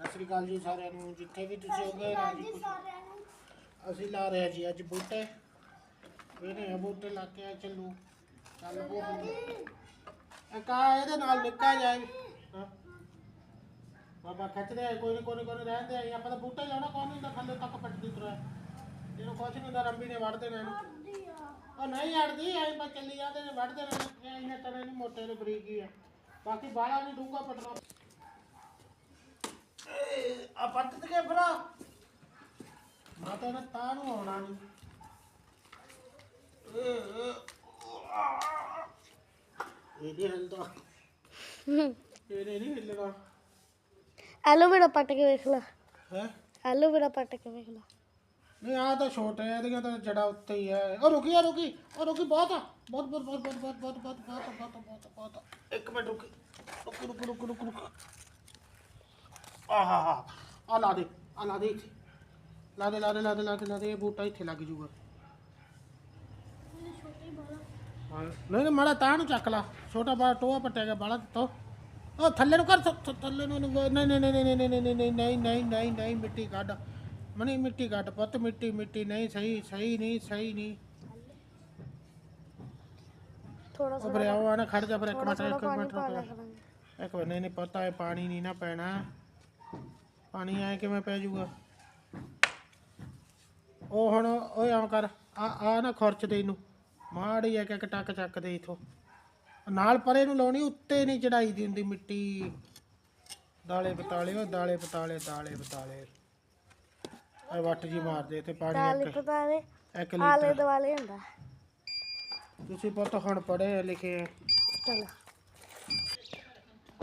ਸਤਿ ਸ੍ਰੀ ਅਕਾਲ ਜੀ ਸਾਰਿਆਂ ਨੂੰ ਜਿੱਥੇ ਵੀ ਤੁਸੀਂ ਹੋਗੇ ਰਾਜੀ ਖੁਸ਼ ਅਸੀਂ ਲਾ ਰਹੇ ਹਾਂ ਜੀ ਅੱਜ ਬੂਟੇ। ਇਹਨੇ ਬੂਟੇ ਲਾ ਕੇ ਆ ਚੱਲੂ। ਚੱਲ ਪੋ ਇੱਕ ਆ ਇਹਦੇ ਨਾਲ ਨਿੱਕਾ ਜਾਏ। ਬਾਬਾ ਖਿੱਚਦੇ ਆ, ਕੋਈ ਨੀ ਕੋਈ ਨੀ ਕੋਈ ਨੀ ਰਹਿੰਦੇ ਆ ਆਪਾਂ ਤਾਂ ਬੂਟੇ ਲਾਉਣਾ ਕੋਈ ਨਹੀਂ ਤਾਂ ਥੱਲੇ ਤੱਕ ਪੱਟਦੀ ਤੁਰਿਆ ਇਹਨੂੰ ਕੁਛ ਨਹੀਂ ਹੁੰਦਾ ਰੰਬੀ ਨੇ ਵੜ ਦੇਣਾ ਇਹਨੂੰ। ਉਹ ਨਹੀਂ ਅੜਦੀ ਐਂ ਬਸ ਚੱਲੀ ਜਾਂਦੇ ਨੇ ਵੜ ਦੇਣਾ ਇਹ ਇਹਨੇ ਤਣੇ ਨਹੀਂ ਮੋਟੇ ਨੇ ਬਰੀਕ ਆ। ਬਾਕੀ ਬਾਲਾ ਨਹੀਂ ਡੂੰਗਾ ਪਟਣਾ। ਆ ਪੱਟ ਕੇ ਭਰਾ ਮਾਤਾ ਨੇ ਤਾਂ ਨੂੰ ਆਉਣਾ ਨਹੀਂ ਇਹ ਨਹੀਂ ਹਿਲਦਾ ਇਹ ਨਹੀਂ ਹਿੱਲਣਾ ਐਲੋਵੇਰਾ ਪੱਟ ਕੇ ਵੇਖ ਲੈ ਹੈ ਐਲੋਵੇਰਾ ਪੱਟ ਕੇ ਵੇਖ ਲੈ ਨਹੀਂ ਆ ਤਾਂ ਛੋਟੇ ਆ ਇਹਦੀਆਂ ਤਾਂ ਜੜਾ ਉੱਤੇ ਹੀ ਹੈ ਉਹ ਰੁਕੀ ਆ ਰੁਕੀ ਉਹ ਰੁਕੀ ਬਹੁਤ ਆ ਬਹੁਤ ਬਹੁਤ ਬਹੁਤ ਬਹੁਤ ਬਹੁਤ ਬਹੁਤ ਬਹੁਤ ਬਹੁਤ ਬਹੁਤ ਬਹੁਤ ਬਹੁਤ ਇੱਕ ਮਿੰਟ ਰੁਕੀ ਰੁਕ ਰੁਕ ਰੁਕ ਰੁਕ ਰੁਕ ਆਹਾ ਆ ਲਾ ਦੇ ਆ ਲਾ ਦੇ ਇੱਥੇ ਲਾ ਦੇ ਲਾ ਦੇ ਲਾ ਦੇ ਲਾ ਦੇ ਲਾ ਦੇ ਇਹ ਬੂਟਾ ਇੱਥੇ ਲੱਗ ਜੂਗਾ ਹਾਂ ਨਹੀਂ ਨਹੀਂ ਮਾੜਾ ਤਾਂ ਨੂੰ ਚੱਕ ਲਾ ਛੋਟਾ ਬਾ ਟੋਆ ਪੱਟਿਆ ਗਿਆ ਬਾਲਾ ਤੋ ਉਹ ਥੱਲੇ ਨੂੰ ਕਰ ਥ- ਥ- ਥੱਲੇ ਨੂੰ ਨਹੀਂ ਨਹੀਂ ਨਹੀਂ ਨਹੀਂ ਨਹੀਂ ਨਹੀਂ ਨਹੀਂ ਨਹੀਂ ਨਹੀਂ ਨਹੀਂ ਨਹੀਂ ਨਹੀਂ ਮਿੱਟੀ ਕੱਢ ਮਣੀ ਮਿੱਟੀ ਕੱਢ ਪੁੱਤ ਮਿੱਟੀ ਮਿੱਟੀ ਨਹੀਂ ਸਹੀ ਸਹੀ ਨਹੀਂ ਸਹੀ ਨਹੀਂ ਥੋੜਾ ਉਹ ਬਰੇ ਆਵਾ ਨਾ ਖੜ ਜਾ ਫਿਰ ਇੱਕ ਮਿੰਟ ਇੱਕ ਮਿੰਟ ਰੁਕ ਇੱਕ ਮਿੰਟ ਨਹੀਂ ਨਹੀਂ ਪਤਾ ਹੈ ਪਾਣੀ ਨਹੀਂ ਨਾ ਪੈਣਾ ਪਾਣੀ ਆਏ ਕਿਵੇਂ ਪੈ ਜਾਊਗਾ? ਉਹ ਹੁਣ ਓਏ ਆਉਂ ਕਰ ਆ ਆ ਨਾ ਖਰਚ ਦੇ ਇਹਨੂੰ। ਮਾੜੀ ਇੱਕ ਇੱਕ ਟੱਕ ਚੱਕ ਦੇ ਇਥੋਂ। ਨਾਲ ਪਰੇ ਨੂੰ ਲਾਉਣੀ ਉੱਤੇ ਨਹੀਂ ਚੜਾਈ ਦੀ ਹੁੰਦੀ ਮਿੱਟੀ। ਦਾਲੇ ਬਤਾਲੇ ਉਹ ਦਾਲੇ ਬਤਾਲੇ ਦਾਲੇ ਬਤਾਲੇ। ਐ ਵੱਟ ਜੀ ਮਾਰਦੇ ਤੇ ਪਾਣੀ ਤਾਲੇ ਇੱਕ। ਇੱਕ ਆਲੇ ਲੀਟਰ ਦੁਆਲੇ ਹੁੰਦਾ। ਤੁਸੀਂ ਪੁੱਤ ਹੁਣ ਪੜ੍ਹੇ ਲਿਖੇ ਆ। ਚਲ।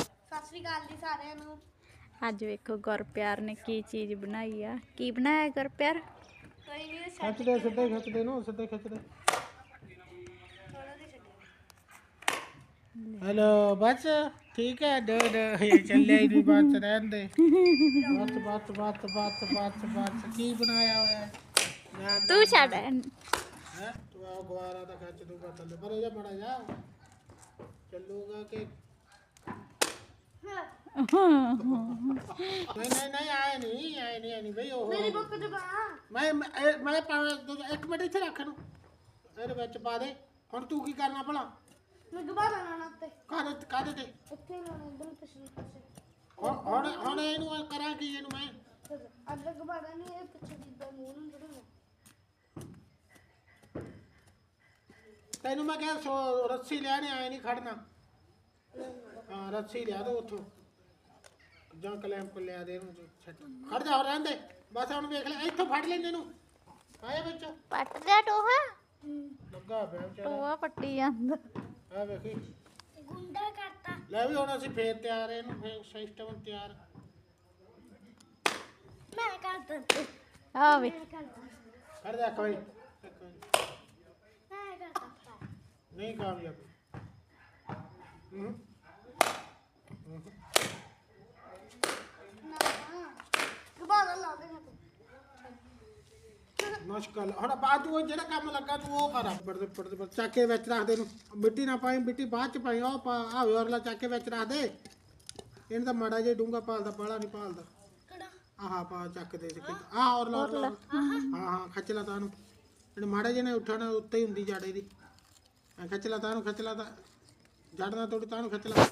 ਸਤਿ ਸ੍ਰੀ ਅਕਾਲ ਜੀ ਸਾਰਿਆਂ ਨੂੰ। अज वेखो गुर प्यार ने की चीज़ बनाई है की बनाया गुर प्यार? हेलो बस ठीक है दो दो ये चले ही बात रहन दे। बात बात बात बात बात बात की बनाया हुआ है? तू छड़। है? तू आओ गुवारा दा तो खच दू बात ले। पर जा बड़ा जा। चलूगा के हाँ ਨਹੀਂ ਨਹੀਂ ਨਹੀਂ ਆਏ ਨਹੀਂ ਆਏ ਨਹੀਂ ਆਏ ਨਹੀਂ ਬਈ ਉਹ। ਮੇਰੀ ਬੁੱਕ ਦਬਾ। ਮੈਂ ਇਹ- ਇੱਕ ਮਿੰਟ ਇੱਥੇ ਰੱਖ ਨੂੰ ਇਹਦੇ ਵਿੱਚ ਪਾ ਦੇ। ਹੁਣ ਤੂੰ ਕੀ ਕਰਨਾ ਭਲਾ? ਮੈਂ ਦੁਬਾਰਾ ਲਾਣਾ ਤੇ ਕਾਹਦੇ ਕਾਹਦੇ ਤੇ? ਇੱਥੇ ਲਾਣਾ ਇਧਰ ਪਿਛਲੇ ਪਾਸੇ। ਹੁਣ ਹੁਣ ਹੁਣ ਇਹਨੂੰ ਇਹ ਕਰਾਂ ਕੀ ਇਹਨੂੰ ਮੈਂ? ਅੱਗੇ ਦੁਬਾਰਾ ਨਹੀਂ ਇਹ ਪਿੱਛੇ ਜਿੱਦਾਂ ਮੂੰਹ ਨੂੰ ਜੜਨਾ ਤੈਨੂੰ ਮੈਂ ਕਿਹਾ ਸੋ ਰੱਸੀ ਲੈਣੇ ਆਏ ਨਹੀਂ ਖੜਨਾ। ਹਾਂ ਰੱਸੀ ਲਿਆ ਦੋ ਉੱਥੋਂ। ਜਾਂ ਕਲੈਂਪ ਕੋ ਲਿਆ ਦੇ ਇਹਨੂੰ ਛੱਡ। ਖੜ ਜਾ ਰਹਿਣ ਦੇ। ਬਸ ਹੁਣ ਵੇਖ ਲੈ ਇੱਥੋਂ ਫੜ ਲੈਂਦੇ ਇਹਨੂੰ। ਆਇਆ ਵਿੱਚੋਂ। ਪੱਟ ਗਿਆ ਟੋਹਾ? ਲੱਗਾ ਪਿਆ ਵਿਚਾਰਾ। ਟੋਹਾ ਪੱਟੀ ਜਾਂਦਾ। ਆ ਵੇਖੀ। ਗੁੰਡਾ ਕਰਤਾ। ਲੈ ਵੀ ਹੁਣ ਅਸੀਂ ਫੇਰ ਤਿਆਰ ਇਹਨੂੰ ਫੇਰ ਸਿਸਟਮ ਤਿਆਰ। ਮੈਂ ਕਰਦਾ ਆ ਵੇ। ਮੈਂ ਖੜ ਜਾ ਕੋਈ। ਮੈਂ ਕਰਦਾ ਨਹੀਂ ਕਾਮਯਾਬ। ਹੂੰ ਨਾ ਦੁਬਾਰਾ ਲਾ ਦੇ ਮੁਸ਼ਕਲ ਹੁਣ ਬਾਅਦ ਤੂੰ ਉਹ ਜਿਹੜਾ ਕੰਮ ਲੱਗਾ ਤੂੰ ਉਹ ਕਰ। ਪੜਦੇ ਪੜਦੇ ਪੜ ਚੱਕ ਕੇ ਵਿੱਚ ਰੱਖ ਦੇ ਨੂੰ ਮਿੱਟੀ ਨਾ ਪਾਈ ਮਿੱਟੀ ਬਾਅਦ ਚ ਪਾਈ। ਉਹ ਪਾ ਆ ਹੋਰ ਚੱਕ ਕੇ ਵਿੱਚ ਰੱਖ ਦੇ। ਇਹਨੂੰ ਤਾਂ ਮਾੜਾ ਜਿਹਾ ਡੂੰਗਾ ਪਾਲਦਾ ਬਾਲਾ ਨਹੀਂ ਪਾਲਦਾ। ਆਹ ਪਾ ਚੱਕ ਦੇ ਆ ਹੋਰ ਲਾ ਲਾ। ਹਾਂ ਹਾਂ ਖਿੱਚ ਲਾ ਤਾਂ ਨੂੰ ਇਹਨੇ ਮਾੜਾ ਜਿਹਾ ਨੇ ਉੱਠਣਾ ਉੱਤੇ ਹੀ ਹੁੰਦੀ ਜੜ ਐ ਖਿੱਚ ਲਾ ਤਾਂ ਨੂੰ ਖਿੱਚ ਲਾ ਤਾਂ। ਜੜ ਨਾਲ ਤੋੜੀ ਤਾਂ ਨੂੰ ਖਿੱਚ ਲਾ।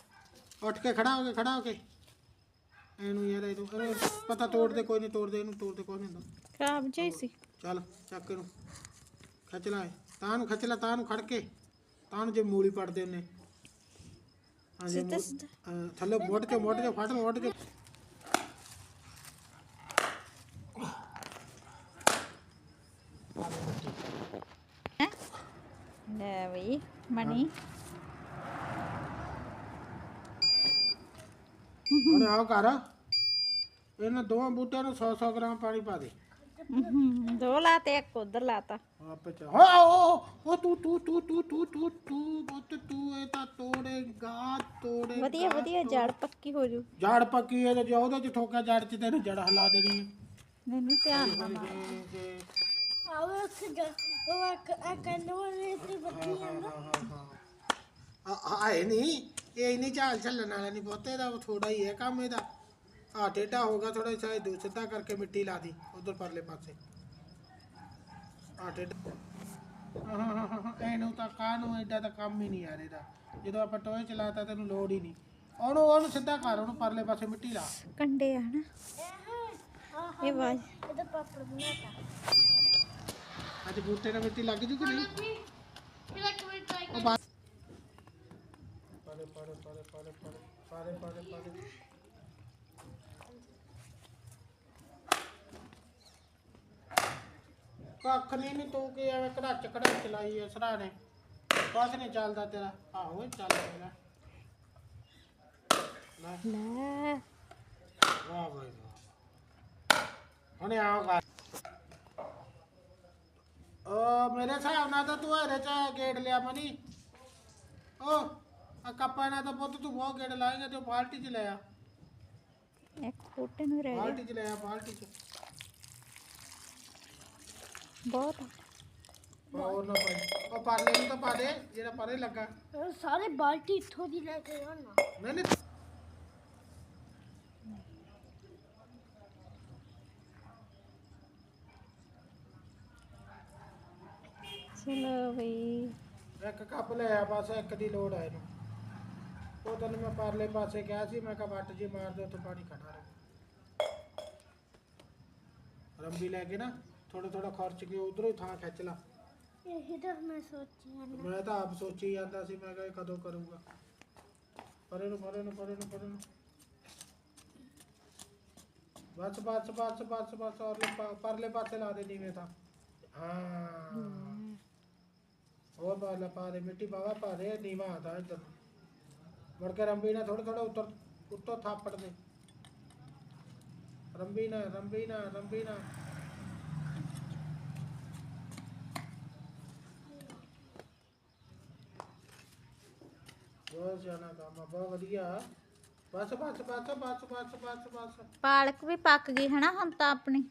ਉੱਠ ਕੇ ਖੜਾ ਹੋ ਕੇ ਖੜਾ ਹੋ ਕੇ। ਇਹਨੂੰ ਯਾਰ ਇਹਨੂੰ ਇਹਨੂੰ ਪਤਾ ਤੋੜਦੇ ਕੋਈ ਨਹੀਂ ਤੋੜਦੇ ਇਹਨੂੰ ਤੋੜਦੇ ਕੋਈ ਨਹੀਂ ਹੁੰਦਾ। ਖਰਾਬ ਜਾਈ ਸੀ। ਚੱਲ ਚੱਕ ਇਹਨੂੰ। ਖਿੱਚ ਲੈ ਤਾਂ ਨੂੰ ਖਿੱਚ ਲੈ ਤਾਂ ਨੂੰ ਖੜ ਕੇ। ਤਾਂ ਨੂੰ ਜੇ ਮੂਲੀ ਪੜਦੇ ਉਹਨੇ। ਹਾਂ ਜੇ ਮੂ- ਅਹ ਥੱਲੇ ਮੋੜ ਕੇ ਮੋੜ ਕੇ ਫੜ ਮੋੜ ਕੇ। ਲੈ ਬਈ ਮਣੀ। ਹੁਣ ਆਓ ਕਰ ਇਹਨਾਂ ਦੋਵਾਂ ਬੂਟਿਆਂ ਨੂੰ 100 100 ਗ੍ਰਾਮ ਪਾਣੀ ਪਾ ਦੇ। ਹਮ, ਦੋ ਲਾਤੇ ਇੱਕ ਉਧਰ ਲਾਤਾ। ਆਪੇ ਚ ਹੋ ਉਹ ਉਹ ਤੂੰ ਤੂੰ ਤੂੰ ਤੂੰ ਤੂੰ ਤੂੰ ਤੂੰ ਬੁੱਤ ਤੂੰ ਇਹ ਤਾਂ ਤੋੜੇਗਾ ਤੋੜੇ ਵਧੀਆ ਵਧੀਆ ਜੜ ਪੱਕੀ ਹੋ ਜੂ। ਜੜ ਪੱਕੀ ਹੈ ਜੇ ਉਹਦੇ ਚ ਠੋਕਾ ਜੜ ਚ ਤੈਨੂੰ ਜੜ ਹਿਲਾ ਦੇਣੀ ਹੈ। ਧਿਆਨ ਨਾਲ ਮਾਰ। ਆਏ ਨਹੀਂ ਇਹ ਨਹੀਂ ਚਾਲ ਚੱਲਣ ਵਾਲਾ ਨਹੀਂ ਬਹੁਤੇ ਦਾ ਥੋੜਾ ਹੀ ਹੈ ਕੰਮ ਇਹਦਾ। ਆ ਟੇਢਾ ਹੋਗਾ ਥੋੜਾ ਜਿਹਾ ਦੂ ਸਿੱਧਾ ਕਰਕੇ ਮਿੱਟੀ ਲਾ ਦੀ ਉਧਰ ਪਰਲੇ ਪਾਸੇ। ਆ ਟੇਢਾ। ਹਾਂ ਹਾਂ ਹਾਂ, ਇਹਨੂੰ ਤਾਂ ਕਾਹਨੂੰ ਐਡਾ ਤਾਂ ਕੰਮ ਹੀ ਨਹੀਂ ਯਾਰ ਇਹਦਾ। ਜਦੋਂ ਆਪਾਂ ਟੋਏ ਚਲਾਤਾ ਤੈਨੂੰ ਲੋੜ ਹੀ ਨਹੀਂ। ਉਹਨੂੰ ਉਹਨੂੰ ਸਿੱਧਾ ਕਰ ਉਹਨੂੰ ਪਰਲੇ ਪਾਸੇ ਮਿੱਟੀ ਲਾ। ਕੰਡੇ ਆ ਨਾ ਆਹ ਇਹ ਆਵਾਜ਼। ਇਹਦਾ ਪਾਪੜ ਬਣਾਤਾ ਅੱਜ ਬੂਟੇ ਨਾਲ ਮਿੱਟੀ ਲੱਗ ਜੂ ਕਿ ਨਹੀਂ? ਮੇਰਾ ਕੋਈ ਟਰਾਈ ਉਹ ਬਾਹਰ ਪਾਰੇ ਪਾਰੇ ਪਾਰੇ ਪਾਰੇ ਪਾਰੇ ਪਾਰੇ ਪਾਰੇ ਕੱਖ ਨਹੀਂ ਨੀ ਤੂੰ ਕੀ ਐਵੇਂ ਕੜਾਚ ਕੜਾ ਚਲਾਈ ਐ ਸਰਾਣੇ। ਕੁਛ ਨਹੀਂ ਚੱਲਦਾ ਤੇਰਾ। ਆਹੋ ਚੱਲ ਰਿਹਾ ਲੈ। ਲੈ। ਵਾਹ ਭਾਈ ਵਾਹ। ਹੁਣੇ ਆਉਗਾ ਓ ਮੇਰੇ ਹਿਸਾਬ ਨਾਲ ਤਾਂ ਤੂੰ ਹਰੇ ਚ ਗੇੜ ਲਿਆ ਮਨੀ। ਓ ਆ ਕੱਪਾਂ ਨਾਲ ਤਾਂ ਪੁੱਤ ਤੂੰ ਬਹੁਤ ਗੇੜ ਲਾਏਗਾ ਤੇ ਉਹ ਬਾਲਟੀ ਚ ਲਿਆ ਇੱਕ ਬੂਟੇ ਨੂੰ ਰਹਿ ਗਿਆ। ਬਾਲਟੀ ਚ ਲਿਆ ਬਾਲਟੀ ਚ। ਬਹੁਤ। ਆ। ਹੋਰ ਨਾ ਪਾਈ ਉਹ ਪਰਲੇ ਨੂੰ ਤਾਂ ਪਾ ਦੇ ਜਿਹੜਾ ਪਰੇ ਲੱਗਾ। ਸਾਰੇ ਬਾਲਟੀ ਇੱਥੋਂ ਦੀ ਲੈ ਕੇ ਆਉਣਾ। ਨਹੀਂ ਨਹੀਂ। ਚਲੋ ਬਈ ਇੱਕ ਕੱਪ ਲਿਆ ਬਸ ਇੱਕ ਦੀ ਲੋੜ ਹੈ ਇਹਨੂੰ। ਉਹ ਤੈਨੂੰ ਮੈਂ ਪਰਲੇ ਪਾਸੇ ਕਿਹਾ ਸੀ ਮੈਂ ਕਿਹਾ ਵੱਟ ਜੀ ਮਾਰ ਦੇ ਉੱਥੇ ਪਾਣੀ ਖੜਾ ਰਹੇ। ਰੰਬੀ ਲੈ ਕੇ ਨਾ। ਥੋੜਾ ਥੋੜਾ ਖਰਚ ਕੇ ਉਧਰੋਂ ਹੀ ਥਾਂ ਖਿੱਚ ਲਾ। ਇਹ ਤਾਂ ਮੈਂ ਸੋਚੀ ਜਾਂਦਾ। ਮੈਂ ਤਾਂ ਆਪ ਸੋਚੀ ਜਾਂਦਾ ਸੀ ਮੈਂ ਕਿਹਾ ਇਹ ਕਦੋਂ ਕਰੂੰਗਾ। ਪਰੇ ਨੂੰ ਪਰੇ ਨੂੰ ਪਰੇ ਨੂੰ ਪਰੇ ਨੂੰ। ਬਸ ਬਸ ਬਸ ਬਸ ਬਸ ਔਰ ਪਰਲੇ ਪਾਸੇ ਲਾ ਦੇ ਨੀਵੇਂ ਤਾਂ ਹਾਂ। ਉਹ ਬਾਲਾ ਪਾ ਦੇ ਮਿੱਟੀ ਬਾਵਾ ਪਾ ਦੇ ਨੀਵਾ ਆਦਾ ਇੱਧਰ। ਮੁੜ ਕੇ ਰੰਬੀ ਨਾਲ ਥੋੜਾ ਥੋੜਾ ਉੱਤਰ ਉੱਤੋਂ ਥਾਪੜ ਦੇ। ਰੰਬੀ ਨਾ ਰੰਬੀ ਨਾ ਰੰਬੀ ਨਾ ਬਹੁਤ ਜਾਣਾ ਕੰਮ ਆ, ਬਹੁਤ ਵਧੀਆ। ਬਸ ਬਸ ਬਸ ਬਸ ਬਸ ਬਸ ਬਸ। ਪਾਲਕ ਵੀ ਪੱਕ ਗਈ ਹਨਾ ਹੁਣ ਤਾਂ ਆਪਣੀ।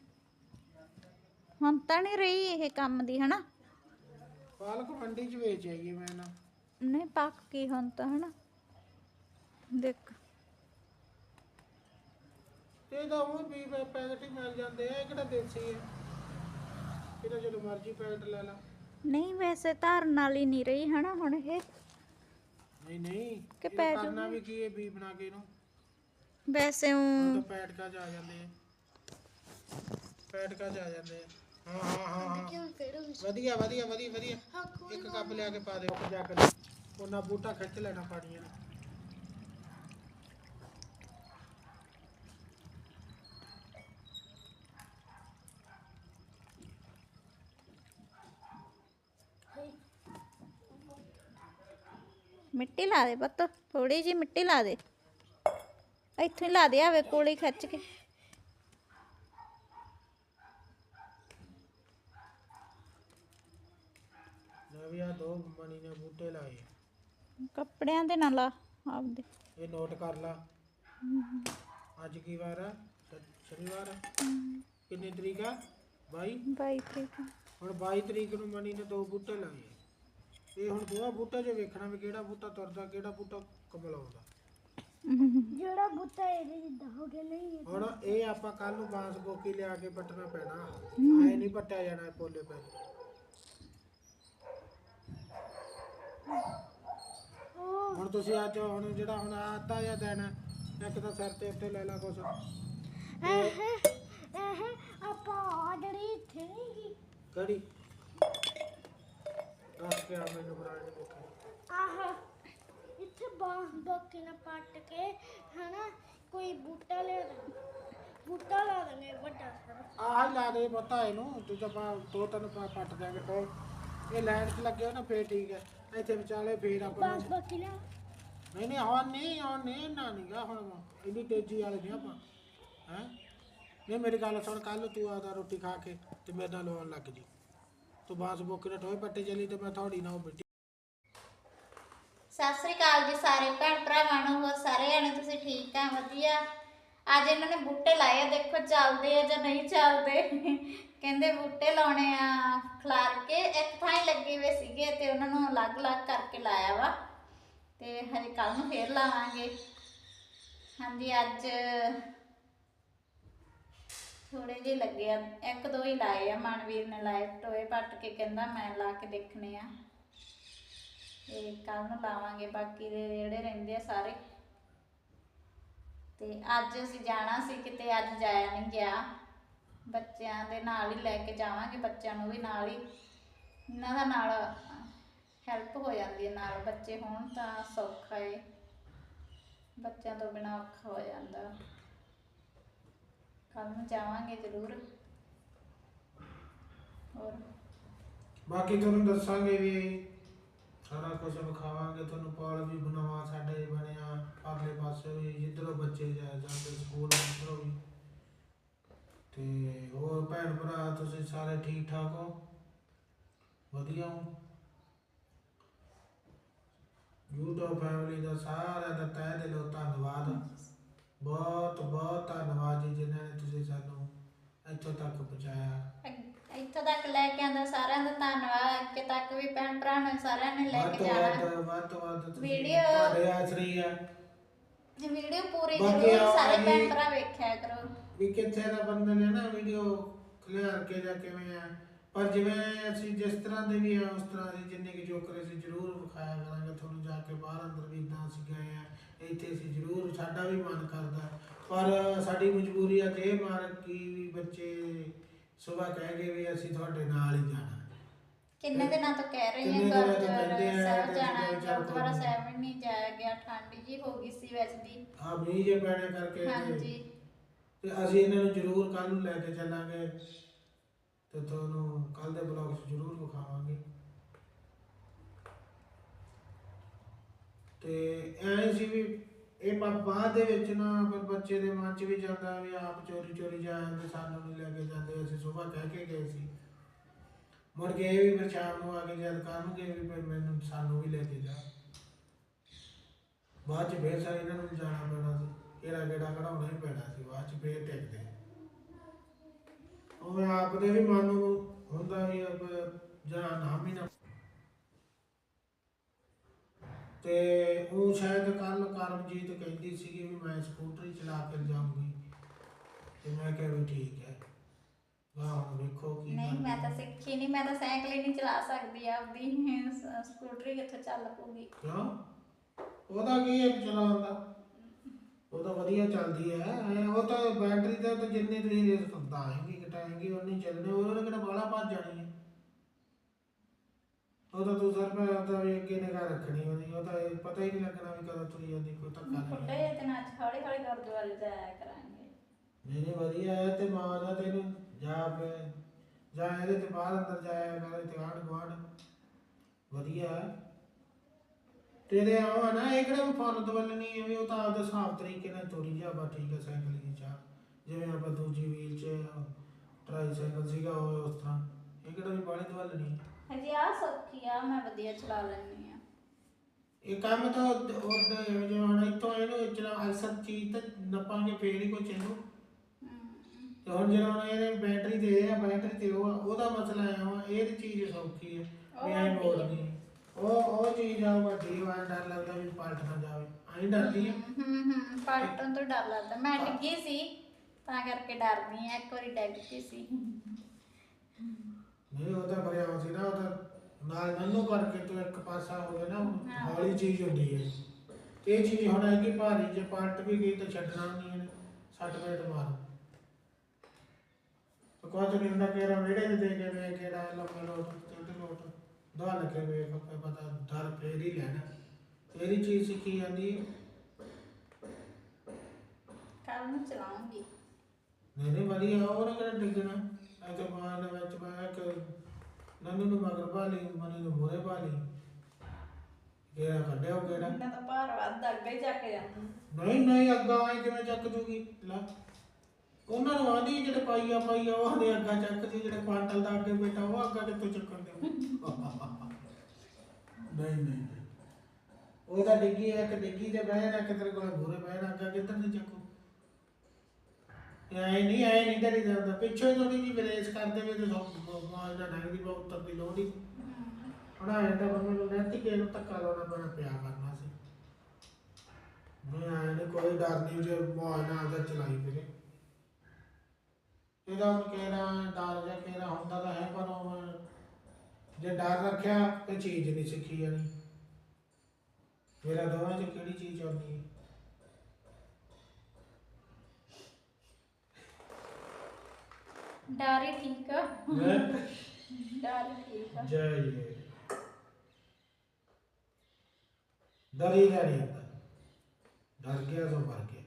ਹੁਣ ਤਾਂ ਨਹੀਂ ਰਹੀ ਇਹ ਕੰਮ ਦੀ ਹਨਾ। ਪਾਲਕ ਮੰਡੀ ਚ ਵੇਚ ਆਈਏ ਮੈਂ ਨਾ। ਨਹੀਂ ਪੱਕ ਗਈ ਹੁਣ ਤਾਂ ਹਨਾ। ਦੇਖ। ਤੇ ਤਾਂ ਉਹ ਵੀ ਪੈ- ਪੈਕਟ ਹੀ ਮਿਲ ਜਾਂਦੇ ਆ ਇਹ ਕਿਹੜਾ ਦੇਸੀ ਹੈ? ਇਹਦਾ ਜਦੋਂ ਮਰਜ਼ੀ ਪੈਕਟ ਲੈ ਲਾ। ਨਹੀਂ ਵੈਸੇ ਧਾਰਨ ਵਾਲੀ ਨਹੀਂ ਰਹੀ ਹਨਾ ਹੁਣ ਇਹ। ਨਹੀਂ ਨਹੀਂ ਕਿ ਇਹ ਪੈ ਕਰਨਾ ਵੀ ਕੀ ਹੈ ਬੀ ਬਣਾ ਕੇ ਇਹਨੂੰ? ਵੈਸੇ ਉਹ ਤਾਂ ਪੈਟਕਾ ਚ ਆ ਜਾਂਦੇ ਆ। ਪੈਟਕਾ ਚ ਆ ਜਾਂਦੇ ਆ। ਹਾਂ ਹਾਂ ਹਾਂ ਹਾਂ। ਕਿਉਂ ਕਿਹੜਾ ਵਧੀਆ ਵਧੀਆ ਵਧੀਆ ਵਧੀਆ। ਇੱਕ ਕੱਪ ਲਿਆ ਕੇ ਪਾ ਦੇ ਉੱਪਰ ਜਾ ਕੇ। ਉਹਨਾਂ ਬੂਟਾ ਖਿੱਚ ਲੈਣਾ ਪਾਣੀਆਂ ਨੇ ਮਿੱਟੀ ਲਾ ਦੇ ਪੁੱਤ ਥੋੜੀ ਜੀ ਮਿੱਟੀ ਲਾ ਦੇ। ਇੱਥੋਂ ਹੀ ਲਾ ਦੇ ਆਵੇ ਕੋਲੇ ਖਿੱਚ ਕੇ। ਲੈ ਵੀ ਆ ਦੋ ਮਣੀ ਨੇ ਬੂਟੇ ਲਾਏ। ਕੱਪੜਿਆਂ ਦੇ ਨਾਲ ਆਪਦੇ। ਇਹ ਨੋਟ ਕਰ ਲਾ। ਅੱਜ ਕੀ ਵਾਰ ਆ? ਸ਼ਨੀਵਾਰ ਆ। ਕਿੰਨੀ ਤਰੀਕ ਆ? 22 ਬਾਈ ਠੀਕ ਆ। ਹੁਣ 22 ਤਰੀਕ ਨੂੰ ਮਣੀ ਨੇ ਦੋ ਬੂਟੇ ਲਾਏ। ਇਹ ਹੁਣ ਦੋਆ ਬੂਟੇ 'ਚ ਵੇਖਣਾ ਵੀ ਕਿਹੜਾ ਬੂਟਾ ਤੁਰਦਾ ਕਿਹੜਾ ਬੂਟਾ ਕਮਲਾਉਂਦਾ ਜਿਹੜਾ ਬੁੱਤਾ ਇਹਦੇ ਜਿੱਦਾਂ ਹੋ ਗਿਆ ਨਹੀਂ ਹੈ। ਹੁਣ ਇਹ ਆਪਾਂ ਕੱਲ ਨੂੰ ਬਾਂਸ ਗੋਕੀ ਲਿਆ ਕੇ ਪੱਟਣਾ ਪੈਣਾ। ਐ ਨਹੀਂ ਪੱਟਿਆ ਜਾਣਾ ਇਹ ਪੋਲੇ ਪੈ ਉਹ ਹੁਣ ਤੁਸੀਂ ਅੱਜ ਹੁਣ ਜਿਹੜਾ ਹੁਣ ਆਤਾ ਜਾਂ ਦੇਣਾ ਇੱਕ ਤਾਂ ਸਿਰ ਤੇ ਉੱਤੇ ਲੈ ਲਾ ਕੁਛ। ਇਹ ਇਹ ਆਪਾਂ ਆਹ ਜਿਹੜੀ ਇੱਥੇ ਨਹੀਂ ਗੀ। ਕਿਹੜੀ? ਦੱਸ ਕੇ ਆ ਮੈਨੂੰ ਬਰਾਣੇ ਮੁੱਕੇ ਆਹ ਇੱਥੇ ਬਾਂਸ ਬੱਕੇ ਨਾਲ ਪੱਟ ਕੇ ਹਨਾ ਕੋਈ ਬੂਟਾ ਲੈ ਬੂਟਾ ਲਾ ਦੇਣੇ ਵੱਡਾ ਸਾਰਾ ਆਹ ਹੀ ਲਾ ਦੇ ਪਤਾ ਇਹਨੂੰ ਤੂੰ ਤਾਂ ਪਾ- ਦੋ ਤਿੰਨ ਪਾ- ਪੱਟ ਦਿਆਂਗੇ ਟੋਏ ਇਹ ਲਾਈਨ 'ਚ ਲੱਗੇ ਹੋ ਨਾ ਫੇਰ ਠੀਕ ਹੈ ਇੱਥੇ ਵਿਚਾਲੇ ਫੇਰ ਆਪਾਂ ਬਾਂਸ ਬੱਕੀ ਲਿਆ ਨਹੀਂ ਨਹੀਂ ਹੁਣ ਨਹੀਂ ਹੁਣ ਨਹੀਂ ਨਾ ਨਹੀਂਗਾ ਹੁਣ ਇੰਨੀ ਤੇਜ਼ੀ ਵਾਲੇ ਨਹੀਂ ਆਪਾਂ ਹੈ ਨਹੀਂ ਮੇਰੀ ਗੱਲ ਸੁਣ ਕੱਲ ਤੂੰ ਆਦਾ ਰੋਟੀ ਖਾ ਕੇ ਤੇ ਮੇਰੇ ਨਾਲ ਆਉਣ ਲੱਗ ਜੀ ਤੂੰ ਬਾਂਸ ਬੋਕੇ ਟੋਏ ਪੱਟੇ ਚਲੀ ਤੇ ਮੈਂ ਥੋੜੀ ਨਾ ਉਹ ਸਤਿ ਸ੍ਰੀ ਅਕਾਲ ਜੀ ਸਾਰੇ ਭੈਣ ਭਰਾਵਾਂ ਨੂੰ, ਹੋਰ ਸਾਰੇ ਜਣੇ ਤੁਸੀਂ ਠੀਕ ਆ ਵਧੀਆ? ਅੱਜ ਇਹਨਾਂ ਨੇ ਬੂਟੇ ਲਾਏ ਆ, ਦੇਖੋ ਚੱਲਦੇ ਆ ਜਾਂ ਨਹੀਂ ਚੱਲਦੇ? ਕਹਿੰਦੇ ਬੂਟੇ ਲਾਉਣੇ ਆ ਖਲਾਰ ਕੇ ਇੱਕ ਥਾਂ ਹੀ ਲੱਗੇ ਹੋਏ ਸੀਗੇ ਤੇ ਉਹਨਾਂ ਨੂੰ ਅਲੱਗ-ਅਲੱਗ ਕਰਕੇ ਲਾਇਆ ਵਾ। ਤੇ ਹਜੇ ਕੱਲ ਨੂੰ ਫੇਰ ਲਾਵਾਂਗੇ। ਹਾਂਜੀ, ਅੱਜ ਥੋੜੇ ਜਿਹੇ ਲੱਗੇ ਆ, ਇੱਕ ਦੋ ਹੀ ਲਾਏ ਆ, ਮਨਵੀਰ ਨੇ ਲਾਏ, ਟੋਏ ਪੱਟ ਕੇ ਕਹਿੰਦਾ ਮੈਂ ਲਾ ਕੇ ਦੇਖਣੇ ਆ। ਤੇ ਕੱਲ ਨੂੰ ਲਾਵਾਂਗੇ, ਬਾਕੀ ਦੇ ਜਿਹੜੇ ਰਹਿੰਦੇ ਆ ਸਾਰੇ। ਤੇ ਅੱਜ ਅਸੀਂ ਜਾਣਾ ਸੀ, ਕਿਤੇ ਅੱਜ ਜਾਇਆ ਨਹੀਂ ਗਿਆ। ਬੱਚਿਆਂ ਦੇ ਨਾਲ ਹੀ ਲੈ ਕੇ ਜਾਵਾਂਗੇ, ਬੱਚਿਆਂ ਨੂੰ ਵੀ ਨਾਲ ਹੀ। ਇਹਨਾਂ ਦਾ ਨਾਲ ਹੈਲਪ ਹੋ ਜਾਂਦੀ ਹੈ ਨਾਲ ਬੱਚੇ ਹੋਣ ਤਾਂ ਸੌਖਾ ਏ। ਬੱਚਿਆਂ ਤੋਂ ਬਿਨਾ ਔਖਾ ਹੋ ਜਾਂਦਾ। ਕੱਲ ਨੂੰ ਜਾਵਾਂਗੇ ਜ਼ਰੂਰ। ਹੋਰ? ਬਾਕੀ ਤੁਹਾਨੂੰ ਦੱਸਾਂਗੇ ਵੀ ਸਾਰਾ ਕੁਝ ਵਿਖਾਵਾਂਗੇ। ਤੁਹਾਨੂੰ ਪਾਲ ਵੀ ਬਣਾਵਾ, ਸਾਡੇ ਬਣਿਆ ਪਰਲੇ ਪਾਸੇ ਵੀ, ਜਿੱਧਰੋਂ ਬੱਚੇ ਜਾ ਜਾਂਦੇ, ਸਕੂਲ ਉਧਰੋਂ ਵੀ। ਤੇ ਹੋਰ ਭੈਣ ਭਰਾ, ਤੁਸੀਂ ਸਾਰੇ ਠੀਕ ਠਾਕ ਹੋ? ਵਧੀਆ ਹੋ? YouTube ਫੈਮਿਲੀ ਦਾ ਸਾਰਿਆਂ ਦਾ ਤਹਿ ਦਿਲੋਂ ਧੰਨਵਾਦ। ਬਹੁਤ ਬਹੁਤ ਧੰਨਵਾਦ ਜੀ ਜਿਨ੍ਹਾਂ ਨੇ ਤੁਸੀਂ ਸਾਨੂੰ ਇੱਥੋਂ ਤੱਕ ਪਹੁੰਚਾਇਆ। ਇ- ਇੱਥੋਂ ਤੱਕ ਲੈ ਕੇ ਆਂਦਾ ਸਾਰਿਆਂ ਦਾ ਧੰਨਵਾਦ। ਅੱਗੇ ਤੱਕ ਵੀ ਭੈਣ ਭਰਾ ਨੇ ਸਾਰਿਆਂ ਨੇ ਲੈ ਵੱਧ ਕੇ ਤੋਂ ਜਾਣਾ। ਵੱਧ ਵੱਧ ਤੋਂ ਵੱਧ ਤੁਸੀਂ Video- ਤੁਹਾਡੇ ਆਸਰੀ ਆ। ਵੀਡੀਓ ਪੂਰੀ ਬਾਕੀ ਜ਼ਰੂਰ ਆਓ ਸਾਰੇ ਜੀ। ਭੈਣ ਭਰਾ ਵੇਖਿਆ ਕਰੋ। ਵੀ ਕਿੱਥੇ ਦਾ ਬੰਦੇ ਨੇ ਨਾ ਵੀਡੀਓ ਕਲੀਅਰ ਕੇ ਜਾਂ ਕਿਵੇਂ ਆ। ਪਰ ਜਿਵੇਂ ਅਸੀਂ ਜਿਸ ਤਰ੍ਹਾਂ ਦੇ ਵੀ ਆ ਉਸ ਤਰ੍ਹਾਂ ਦੀ ਜਿੰਨੇ ਕਿ ਜੋਕਰ ਅਸੀਂ ਜ਼ਰੂਰ ਵਿਖਾਇਆ ਕਰਾਂਗੇ। ਤੁਹਾਨੂੰ ਜਾ ਕੇ ਬਾਹਰ ਅੰਦਰ ਵੀ ਇਦਾਂ ਅਸੀਂ ਗਏ ਆ। ਇੱਥੇ ਅਸੀਂ ਜ਼ਰੂਰ ਸਾਡਾ ਵੀ ਮਨ ਕਰਦਾ। ਪਰ ਸਾਡੀ ਮਜਬੂਰੀ ਆ ਤੇ ਇਹ ਮਾਰ ਕੀ ਵੀ ਬੱਚੇ ਸਵੇਰ ਕਹਿ ਗਏ ਵੀ ਅਸੀਂ ਤੁਹਾਡੇ ਨਾਲ ਹੀ ਜਾਣਾ। ਕਿੰਨੇ ਦਿਨਾਂ ਤੋਂ ਕਹਿ ਰਹੀ ਕਿੰਨੇ ਹਾਂ ਦਿਨਾਂ ਤੋਂ ਕਹਿੰਦੇ ਆ, ਸਾਹਿਬ ਤੇ ਜਾਣਾ ਅਸੀਂ ਚੱਲ ਗੁਰਦੁਆਰਾ ਸਾਹਿਬ ਵੀ ਨਹੀਂ ਜਾਇਆ ਗਿਆ ਠੰਡ ਜੀ ਹੋ ਗਈ ਸੀ ਵੈਸਦੀ ਆ ਮੀਂਹ ਜੇ ਪੈਣੇ ਕਰਕੇ ਤੇ- ਹਾਂਜੀ। ਤੇ ਅਸੀਂ ਇਹਨਾਂ ਨੂੰ ਜ਼ਰੂਰ ਕੱਲ ਨੂੰ ਲੈ ਕੇ ਚੱਲਾਂਗੇ ਤੇ ਤੁਹਾਨੂੰ ਕੱਲ ਦੇ ਬਲੌਗ 'ਚ ਜ਼ਰੂਰ ਵਿਖਾਵਾਂਗੇ। ਤੇ ਐਂ ਸੀ ਵੀ ਇਹ ਬਾ- ਬਾਅਦ ਦੇ ਵਿੱਚ ਨਾ ਫਿਰ ਬੱਚੇ ਦੇ ਮਨ 'ਚ ਵੀ ਜਾਂਦਾ ਵੀ ਆਪ ਚੋਰੀ ਚੋਰੀ ਜਾ ਜਾਂਦੇ, ਸਾਨੂੰ ਨਹੀਂ ਲੈ ਕੇ ਜਾਂਦੇ, ਅਸੀਂ ਸਵੇਰ ਕਹਿ ਕੇ ਗਏ ਸੀ। ਮੁੜ ਕੇ ਇਹ ਵੀ ਫਿਰ ਸ਼ਾਮ ਨੂੰ ਆ ਕੇ ਜਦ ਕਰਨਗੇ ਵੀ ਫਿਰ ਮੈਨੂੰ, ਸਾਨੂੰ ਵੀ ਲੈ ਕੇ ਜਾ। ਬਾਅਦ 'ਚ ਫੇਰ ਸਾਰੇ ਇਹਨਾਂ ਨੂੰ ਜਾਣਾ ਪੈਣਾ ਸੀ। ਇਹਦਾ ਗੇੜਾ ਕਢਾਉਣਾ ਹੀ ਪੈਣਾ ਸੀ, ਬਾਅਦ 'ਚ ਫਿਰ ਟਿਕਦੇ। ਉਹ ਆਪ ਦੇ ਵੀ ਮਨ ਨੂੰ ਹੁੰਦਾ ਵੀ ਅਬ ਜਾਂ ਨਾਮ ਹੀ ਨਾ ਤੇ ਉਹ ਸ਼ਾਇਦ ਕੱਲ ਕਰਮਜੀਤ ਕਹਿੰਦੀ ਸੀਗੀ ਵੀ ਮੈਂ ਸਕੂਟਰੀ ਚਲਾ ਕੇ ਜਾਊਂਗੀ। ਤੇ ਮੈਂ ਕਿਹਾ ਵੀ ਠੀਕ ਹੈ। ਵਾਹ ਵੇਖੋ ਕੀ ਨਹੀਂ ਕਰਦੀ ਮੈਂ ਤਾਂ। ਸਿੱਖੀ ਨਹੀਂ ਮੈਂ ਤਾਂ ਸਾਈਕਲ ਹੀ ਨਹੀਂ ਚਲਾ ਸਕਦੀ ਆਪਦੀ। ਸ- ਸਕੂਟਰੀ ਕਿੱਥੋਂ ਚੱਲ ਪੂਗੀ ਕਿਉਂ? ਉਹਦਾ ਕੀ ਹੈ ਚਲਾਉਣ ਦਾ? ਉਹ ਤਾਂ ਵਧੀਆ ਚੱਲਦੀ ਹੈ। ਐਂ ਉਹ ਤਾਂ ਬੈਟਰੀ ਦਾ ਤਾਂ ਜਿੰਨੇ ਤੁਸੀਂ ਰੇਸ ਕਢਾਏਂਗੇ ਘਟਾਏਂਗੇ ਉਹਨੇ ਚੱਲਣੇ ਉਹਨੇ ਕਿਹੜਾ ਬਾਲਾ ਭੱਜ ਜਾਣੀ ਹੈ। ਉਹ ਤਾਂ ਤੂੰ ਸਰ ਮੈਂ ਉਹਦਾ ਵੀ ਅੱਗੇ ਨਿਗਾਹ ਰੱਖਣੀ ਉਹਦੀ ਉਹ ਤਾਂ ਇਹ ਪਤਾ ਹੀ ਨਹੀਂ ਲੱਗਣਾ ਵੀ ਕਦੋਂ ਤੁਰੀ ਜਾਂਦੀ ਕੋਈ ਧੱਕਾ ਨਹੀਂ ਫੁੱਟੇ ਦਿਨਾਂ ਚ ਹੌਲੀ ਹੌਲੀ ਗੁਰਦੁਆਰੇ ਜਾਇਆ ਕਰਾਂਗੇ। ਨਹੀਂ ਨਹੀਂ ਵਧੀਆ ਹੈ ਤੇ ਮਾਂ ਦਾ ਤੈਨੂੰ ਜਾ ਪੇ ਜਾਂ ਇਹਦੇ ਤੇ ਬਾਹਰ ਅੰਦਰ ਜਾਇਆ ਕਰ ਤੇ ਆਂਢ ਗੁਆਂਢ। ਵਧੀਆ ਹੈ। ਤੇਰੇ ਆਵਾ ਨਾ ਇਹ ਕਿਹੜਾ ਫਰਦ ਵੱਲ ਨਹੀਂ ਹੈ ਵੀ ਉਹ ਤਾਂ ਆਪਦੇ ਹਿਸਾਬ ਤਰੀਕੇ ਨਾਲ ਤੁਰੀ ਜਾ ਬਾ ਠੀਕ ਹੈ ਸਾਈਕਲ ਦੀ ਚਾਹ। ਜਿਵੇਂ ਆਪਾਂ ਦੂਜੀ ਵੀਲ ਚ ਟਰਾਈ ਸਾਈਕਲ ਸੀਗਾ ਉਹ ਉਸ ਤਰ੍ਹਾਂ। ਇਹ ਕਿਹੜਾ ਵੀ ਬਾਲੇ ਦਵਲ ਨਹੀਂ। ਹਜੀ ਆ ਸੌਖੀ ਆ ਮੈਂ ਵਧੀਆ ਚਲਾ ਲੈਂਦੀ ਆ ਇਹ ਕੰਮ ਤਾਂ ਉਹਦਾ ਜਿਵੇਂ ਹੁਣ ਇੱਥੋਂ ਇਹਨੂੰ ਚਲਾ ਅਕਸਰ ਚੀਜ਼ ਤਾਂ ਨਪਾਂਗੇ ਫੇਰ ਹੀ ਕੋਈ ਚੱਲੂ ਤੇ ਹੁਣ ਜਿਹੜਾ ਹੁਣ ਇਹਦੇ ਬੈਟਰੀ ਤੇ ਇਹ ਆ ਬੈਟਰੀ ਤੇ ਉਹ ਆ, ਉਹਦਾ ਮਸਲਾ ਆਇਆ ਵਾ ਇਹ ਚੀਜ਼ ਸੌਖੀ ਹੈ ਵੀ ਐ ਵੱਡੀ ਮੋੜਨੀ ਉਹ ਉਹ ਚੀਜ਼ ਆ ਵੱਡੀ ਵਾ ਡਰ ਲੱਗਦਾ ਵੀ ਪਲਟ ਨਾ ਜਾਵੇ। ਐਂ ਡਰਦੀ ਆ। ਹੂੰ ਹੂੰ ਪਲਟਣ ਤੋਂ ਡਰ ਲੱਗਦਾ। ਮੈਂ ਡਿੱਗੀ ਸੀ ਤਾਂ ਕਰਕੇ ਡਰਦੀ ਆ ਇੱਕ ਵਾਰੀ ਡਿੱਗ ਗਈ ਸੀ। ਨਹੀਂ ਉਹ ਤਾਂ ਬਰਿਆ ਹੋ ਸੀ ਨਾ ਉਹ ਤਾਂ ਨਾਲ ਨੰਨੂ ਕਰਕੇ ਤੂੰ ਇੱਕ ਪਾਸਾ ਹੋ ਗਿਆ ਨਾ ਉਹ ਹਾਂ। ਹੌਲੀ ਚੀਜ਼ ਹੁੰਦੀ ਹੈ। ਇਹ ਚੀਜ਼ ਹੁਣ ਹੈ ਕਿ ਭਾਰੀ ਜੇ ਪਲਟ ਵੀ ਗਈ ਤਾਂ ਛੱਡਣਾ ਨਹੀਂ ਇਹਨੇ ਸੱਟ ਫੇਟ ਮਾਰ। ਤੇ ਕੁਝ ਨਹੀਂ ਹੁੰਦਾ ਕਿ ਰਾਂ ਵਿਹੜੇ ਦੇ ਦੇ ਕੇ ਵੇ ਕਿਹੜਾ ਲੰਮੇ ਲੋਟ ਤੇ ਤੇ ਲੋਟ ਦਵਾ ਲੱਗੇ ਵੇ ਫੱਪੇ ਪਤਾ ਡਰ ਫੇਰ ਹੀ ਲੈਣਾ। ਤੇਰੀ ਚੀਜ਼ ਸਿੱਖੀ ਜਾਂਦੀ ਹੈ। ਕੱਲ ਨੂੰ ਚਲਾਉਂਗੀ। ਨਹੀਂ ਨਹੀਂ ਵਧੀਆ ਉਹਨੇ ਕਿਹੜਾ ਡਿੱਗਣਾ? ਤੇ ਦੇ ਕਿ ਮਗਰ ਪਾ ਲਈ ਮਨੀ ਨੂੰ ਮੂਹਰੇ ਪਾ ਲਈ। ਕਿਹੜਾ ਕੱਢਿਆ ਉਹ ਕਿਹੜਾ ਇਹਨਾਂ ਦਾ ਭਾਰ ਵੱਧ ਅੱਗੇ ਹੀ ਚੱਕ ਜਾਂਦਾ ਨਹੀਂ ਨਹੀਂ ਅੱਗਾ ਆਏ ਕਿਵੇਂ ਚੱਕ ਦੂਗੀ ਲੈ ਉਹਨਾਂ ਨੂੰ ਆਂਦੀ ਜਿਹੜੇ ਪਾਈਆ ਪਾਈਆ ਉਹ ਆਂਦੇ ਅੱਗਾ ਚੱਕਦੀ ਜਿਹੜੇ ਕੁਆਂਟਲ ਦਾ ਅੱਗੇ ਬੇਟਾ ਉਹ ਅੱਗਾ ਕਿੱਥੋਂ ਚੱਕਣ ਦੇ? ਨਹੀਂ ਨਹੀਂ ਨਹੀਂ। ਉਹ ਤਾਂ ਡਿੱਗੀ ਹੈ ਡਿੱਗੀ ਤੇ ਬਹਿ ਨਾ ਕਿਤੇ ਕੋਲ ਘੂਰੇ ਬਹਿ ਨਾ ਅੱਗਾ ਕਿੱਧਰ ਨੂੰ ਚੱਕੂ? ਐ ਨਹੀਂ ਐ ਨਹੀਂ ਕਰੀ ਜਾਂਦਾ ਪਿੱਛੇ ਥੋੜੀ ਜਿਹੀ ਬਰੇਸ ਕਰਦੇ ਵੇ ਤੇ ਮਾਂ ਦਾ ਨੰਗ ਦੀ ਬਹੁਤ ਤੱਕ ਦੀ ਲੋੜੀ ਹੁਣ ਆ ਜਾਂਦਾ ਬੰਦੇ ਨੂੰ ਨੈਤੀ ਕੇ ਨੂੰ ਧੱਕਾ ਲਾਉਣਾ ਪੈਣਾ ਪਿਆ ਕਰਨਾ ਸੀ। ਨਹੀਂ ਆਇਆ ਨਹੀਂ, ਕੋਈ ਡਰ ਨਹੀਂ, ਜੇ ਮਾਂ ਨਾਲ ਦਾ ਚਲਾਈ ਫਿਰੇ। ਇਹਦਾ ਹੁਣ ਕਿਹੜਾ ਡਰ ਜਾਂ ਕਿਹੜਾ ਹੁੰਦਾ ਤਾਂ ਹੈ, ਪਰ ਉਹ ਜੇ ਡਰ ਰੱਖਿਆ ਤੇ ਚੀਜ਼ ਨਹੀਂ ਸਿੱਖੀ ਜਾਣੀ। ਮੇਰਾ ਦੋਵਾਂ ਚ ਕਿਹੜੀ ਚੀਜ਼ ਆਉਂਦੀ? ਹੈ ਡਰ ਠੀਕ ਆ। ਹੈਂ? ਡਰ ਠੀਕ ਆ। ਜੈ ਜੈ। ਡਰੀ ਦਾ ਨਹੀਂ ਹੁੰਦਾ ਡਰ ਗਿਆ ਸੋ ਮਰ ਗਿਆ।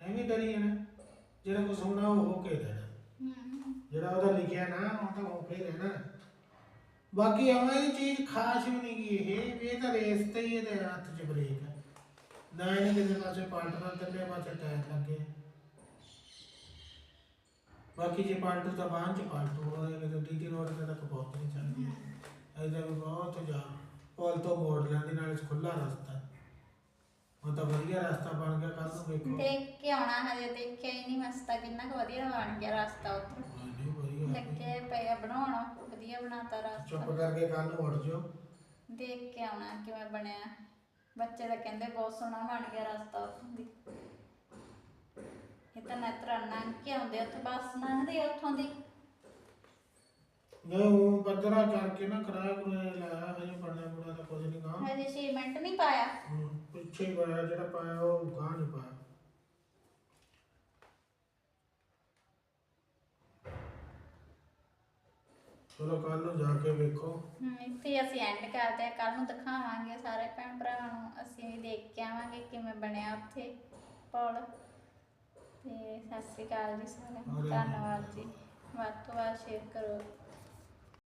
ਐਵੇਂ ਡਰੀ ਨਾ ਜਿਹੜਾ ਕੁਛ ਹੋਣਾ ਉਹ ਹੋ ਕੇ ਰਹਿਣਾ। ਜਿਹੜਾ ਉਹਦਾ ਲਿਖਿਆ ਨਾ ਉਹ ਤਾਂ ਹੋ ਕੇ ਰਹਿਣਾ। ਬਾਕੀ ਐਵੇਂ ਦੀ ਚੀਜ਼ ਖਾਸ ਵੀ ਨਹੀਂ ਗੀ ਇਹ। ਵੀ ਇਹ ਤਾਂ ਰੇਸ ਤੇ ਹੀ ਇਹਦੇ ਹੱਥ 'ਚ ਬ੍ਰੇਕ ਹੈ ਨਾ ਇਹਨੇ ਕਿਸੇ ਪਾਸੇ ਪਾਲਟਣਾ ਥੱਲੇ ਪਾਸੇ ਟਾਇਰ ਲੱਗੇ। ਬਾਹਰ 'ਚ ਪਾਲਟੂ ਹੋਏ ਕਿਤੇ ਡੀਟੀ ਰੋਡ ਤੇ ਤੱਕ ਪਹੁੰਚ ਨਹੀਂ ਸਕਦੀ ਇਹਦਾ ਵੀ ਬਹੁਤ ਜਾ ਪੁਲ ਤੋਂ ਮੋੜ ਲੈਂਦੀ ਨਾਲ ਖੁੱਲਾ ਰਸਤਾ। ਉਹ ਤਾਂ ਵਧੀਆ ਰਸਤਾ ਬਣ ਗਿਆ ਕੱਲ ਨੂੰ ਵੇਖੋ। ਦੇਖ ਕੇ ਆਉਣਾ ਹਜੇ ਦੇਖਿਆ ਹੀ ਨਹੀਂ ਮਸਤਾ ਕਿੰਨਾ ਕੁ ਵਧੀਆ ਬਣ ਗਿਆ ਰਸਤਾ ਉੱਧਰ ਨਹੀਂ ਵਧੀਆ ਲੱਗੇ ਪਏ ਬਣਾਉਣ ਵਧੀਆ ਬਣਾਤਾ ਰਸਤਾ। ਚੁੱਪ ਕਰਕੇ ਕੱਲ ਨੂੰ ਉੱਠ ਜਾਓ। ਦੇਖ ਕੇ ਆਉਣਾ ਕਿਵੇਂ ਬਣਿਆ। ਬੱਚੇ ਤਾਂ ਕਹਿੰਦੇ ਬਹੁਤ ਸੋਹਣਾ ਬਣ ਗਿਆ ਰਸਤਾ ਉੱਥੋਂ ਇਹ ਤਾਂ ਨਤਰਾ ਲੰਘ ਕੇ ਆਉਂਦੇ ਉੱਥੇ ਬੱਸ ਲੰਘਦੀ ਆ ਉੱਥੋਂ ਦੀ। ਮੈਂ ਉਹ ਪੱਧਰਾ ਕਰਕੇ ਨਾ ਕਿਰਾਇਆ ਕੁਰਾਇਆ ਲਾਇਆ ਹਜੇ ਬਣਿਆ ਬੁਣਾ ਤਾਂ ਕੁਝ ਨਹੀਂ ਗਾ। ਹਜੇ ਸੀਮੈਂਟ ਨਹੀਂ ਪਾਇਆ। ਪਿੱਛੇ ਹੀ ਪਾਇਆ ਜਿਹੜਾ ਪਾਇਆ ਉਹ ਗਾਂ ਨਹੀਂ ਪਾਇਆ। ਚਲੋ ਕੱਲ ਨੂੰ ਜਾ ਕੇ ਵੇਖੋ। ਹਮ, ਇੱਥੇ ਹੀ ਅਸੀਂ ਐਂਡ ਕਰਦੇ ਆ ਕੱਲ ਨੂੰ ਦਿਖਾਵਾਂਗੇ ਸਾਰੇ ਭੈਣ ਭਰਾਵਾਂ ਨੂੰ ਅਸੀਂ ਵੀ ਦੇਖ ਕੇ ਆਵਾਂਗੇ ਕਿਵੇਂ ਬਣਿਆ ਉੱਥੇ ਪੁਲ ਤੇ ਸਤਿ ਸ਼੍ਰੀ ਅਕਾਲ ਜੀ ਸਾਰਿਆਂ ਨੂੰ। ਧੰਨਵਾਦ ਜੀ। ਵੱਧ ਤੋਂ ਵੱਧ ਸ਼ੇਅਰ ਕਰੋ।